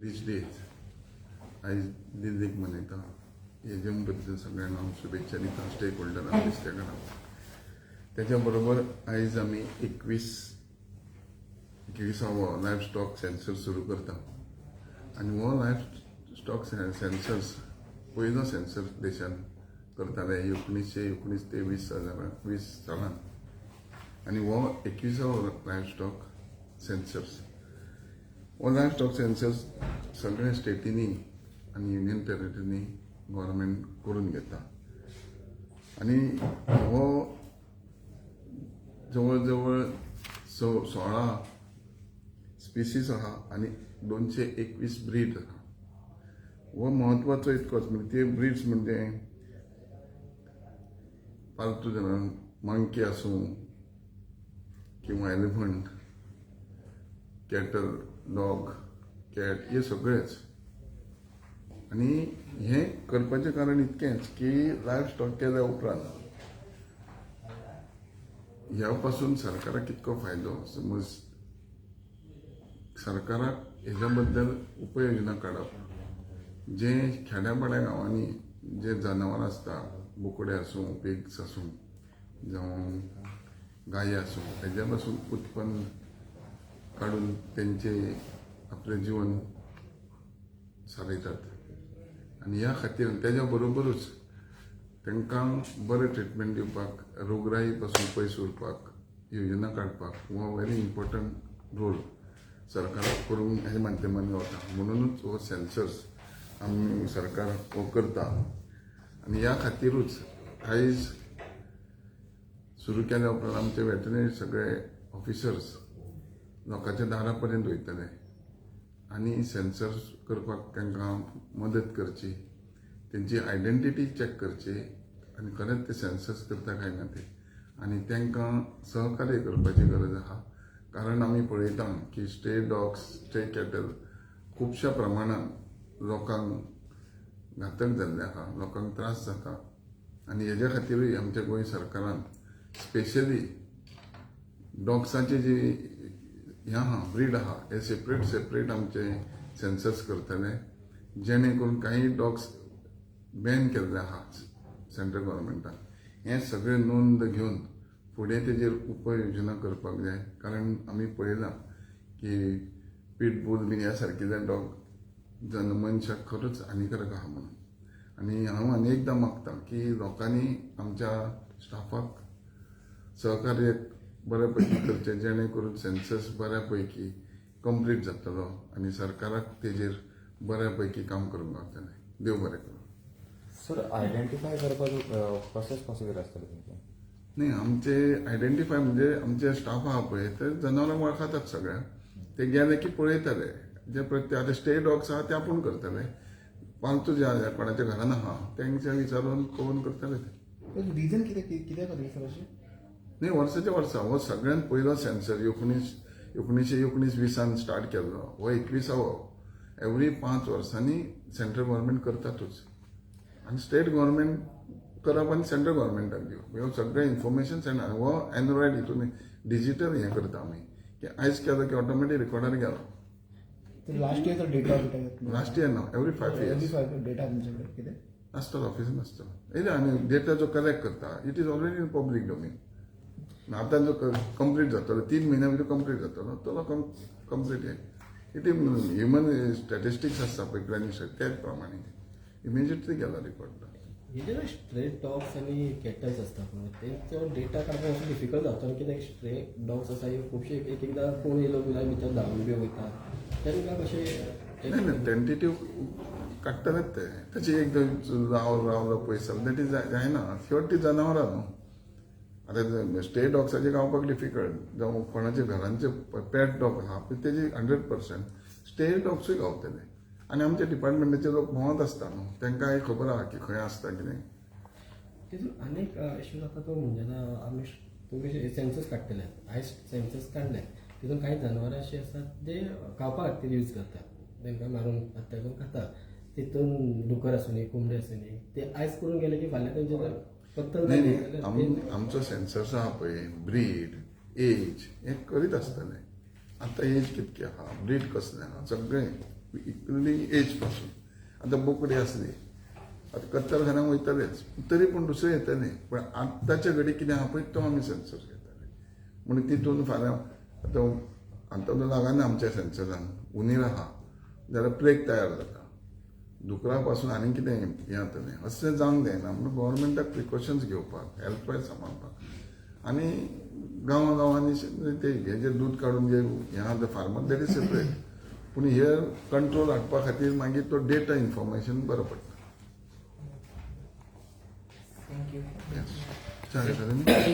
दिस days आयज दिल्लीक मनयता हेजे बद्दल सगळ्यांना हांव शुभेच्छा दिता स्टेक होल्डरांक नुस्तेकारांक तेच्या बरोबर आयज आमी एकवीस एकविसावो लायफ स्टॉक सेन्सर सुरू करता आनी हो लायफ स्टॉक सेन्सर्स पयलो सेन्सर देशांत करताले एकुणीशे एकुणीस ते वीस हजार वीस सालान आनी हो एकविसावो लायफ स्टॉक सेन्सर्स हो स्टॉक सेन्सर्स सगळे स्टेटींनी आनी युनियन टेरिटरीनी गव्हर्मेंट करून घेता. आनी हो जवळ जवळ स सोळा स्पिसीस आहा आनी दोनशे एकवीस ब्रीड आहा हो म्हत्वाचो इतकोच म्हणजे ते ब्रिड्स म्हणजे पालतू जनावर मंकी आसूं किंवा एलिफंट कॅटल डॉग कॅट हे सगळेच. आनी हें करपाचें कारण इतकेंच की लायफ स्टॉक केल्या उपरांत ह्या पासून सरकाराक कितको फायदो? समज सरकाराक हेज्या बद्दल उपाययोजना काडप जे खेड्यापाड्या गांवांनी जे जनावर आसता बोकडे आसूं पिग्स आसूं जावं गायी आसूं हेज्या पासून उत्पन्न काडून त्यांचे आपलें जीवन सारयतात आनी ह्या खातीर तेज्या बरोबरूच तांकां बरें ट्रिटमेंट दिवपाक रोगराई पासून पयस उरपाक योजना काडपाक हो व्हेरी इम्पॉर्टंट रोल सरकाराक करूंक हे माध्यमांनी वता म्हणूनच हो सेन्सर्स आमी सरकार हो करता. आनी ह्या खातीरूच आयज सुरू केल्या उपरांत आमचे वेटनरी सगळे ऑफिसर्स लोकांच्या दारा पर्यंत वयतले आनी सेन्सर करपाक तांकां मदत करची तेंची आयडेंटिटी चॅक करची आनी खरेंच ते सेन्सर्स करता काय ना ते. आनी तांकां सहकार्य करपाची गरज आहा. कारण आमी पळयता की स्टे डॉग्स स्टे कॅटल खुबश्या प्रमाणात लोकांक घातक जाल्ले आहा लोकांक त्रास जाता आनी हेज्या खातीरूय आमच्या गोंय सरकारान स्पेशली डॉग्साची जी हें आहा ब्रीड आहा हे सेपरेट सेपरेट आमचे सेन्सर्स करतले जेणे करून काही डॉग्स बॅन केल्ले आहा सेंट्रल गव्हर्मेंटान हें सगळें नोंद घेवन फुडें तेजेर उपाययोजना करपाक जाय कारण आमी पळयलां की पिटबूल बीन ह्या सारकिल्ले डॉग जन मनशाक खरोच हानिकारक आहा म्हणून. आनी हांव आनी एकदां मागतां की लोकांनी आमच्या स्टाफाक सहकार्य बऱ्या पैकी करचें जेणे करून सेन्सस बऱ्या पैकी कंप्लीट जातलो आनी सरकाराक तेजेर बऱ्या पैकी काम करूंक गावतलें देव बरें करूं सर आयडेंटिफाय करपाचो प्रोसेस कसो कितें आसतलो तुमचो. न्ही आमचे आयडेंटिफाय म्हणजे आमचे स्टाफ आहा पळय ते जनावरांक वळखतात सगळ्या. ते गेले की पळयतले जे प्रत्येक आतां स्टे डॉग्स आहा ते आपूण करतले पालतू जे आहा कोणाच्या घरान आहा तेंच्या विचारून कळून करतले ते. रिजन कितें कित्याक खातीर सर अशें न्ही वर्साच्या वर्सा हो सगळ्यात पयलो सेन्सर एकुणीस एकुणीशे एकुणीस वीसान स्टार्ट केल्लो हो एकविसावो. एवरी पांच वर्सांनी सेंट्रल गव्हर्मेंट करतातूच. आनी स्टेट गव्हर्मेंट करप आनी सेंट्रल गव्हर्मेंटाक दिवप ह्यो सगळें इन्फॉर्मेशन सेंटर हो एंड्रॉयड हितून डिजिटल हें करता आमी की आयज केलो की ऑटोमॅटीक रेकॉर्डार गेलो लास्ट इयरचो डेटा लास्ट इयर ना? एवरी फायव इयर्स डेटा तुमचे कितें? आसतलो ऑफिसान आसतलो येयले डेटा जो कलेक्ट करता it is already in public domain आतां जो कंप्लीट जातलो तीन म्हयन्या भितर कंप्लीट जातलो तो कंप्लीट हे इट ह्युमन स्टॅटिस्टिक्स आसता पळय प्लॅनिंग त्याच प्रमाणे. इमिजिएटली गेला रिकॉर्ड हे जे स्ट्रे डॉग्स आणि कॅटल्स असतात पळय तेंचो डेटा काडपाक मातसो डिफिकल्ट जाता कित्याक स्ट्रे डॉग्स आसा हे खुबशे एक एकदां कोण येयलो जाल्यार भितर धांवन बी वयता तेंकां कशें टेंटेटिव्ह काडटलेच ते. ताची एक राव रावलो पयस दॅट इज जायना शेवट ती जनावरां न्हू आतां स्टे डॉग्साचे गावपाक डिफिकल्ट जावं कोणाचे घरांचे पॅट डॉग आहा पळय तेजे हंड्रेड पर्संट स्टे डॉग्सूय गावतले. आनी आमचे डिपार्टमेंटाचे लोक भोंवत आसता न्हू तांकांय खबर आहा की खंय आसता कितें तितून आनीक इश्यू जाता तो म्हणजे आमी तुमी सेन्सस काडटले आयज सेन्सस काडले तितून कांय जनावरां अशीं आसात जे खावपा खातीर यूज करतात. तांकां मारून हत्या करून खाता तितून डुकर आसूं कोंबडी आसूं ते आयज करून गेले की फाल्यां तेंचे नाही नाही आम- आमचो सेन्सर्स आहा. पळय ब्रीड एज हें करीत आसतले आतां एज कितकी आहा ब्रीड कसलें आहा सगळें. इक्वली एजपासून. आतां बोकडी आसली आतां कत्तलखान्याक वयतलेच तरी पूण दुसरे येतले पण आत्ताच्या घडी कितें आहा पळय तो आमी सेन्सर घेताले म्हणून तितून फाल्यां आतां आतां लागना आमच्या सेन्सरान उंदीर आहा जाल्यार प्लेग तयार जाता दुकरा पासून आनी कितें हें जातलें. अशें जावंक जायना म्हणून गव्हर्मेंटाक प्रिकॉशन्स घेवपाक हेल्थ वायज सांबाळपाक. आनी गांवा गांवांनी ते हें जे दूद काडून जे हें ते फार्मर दॅट इज सेपरेट पूण हे कंट्रोल हाडपा खातीर मागीर तो डेटा इन्फॉर्मेशन बरो पडटा.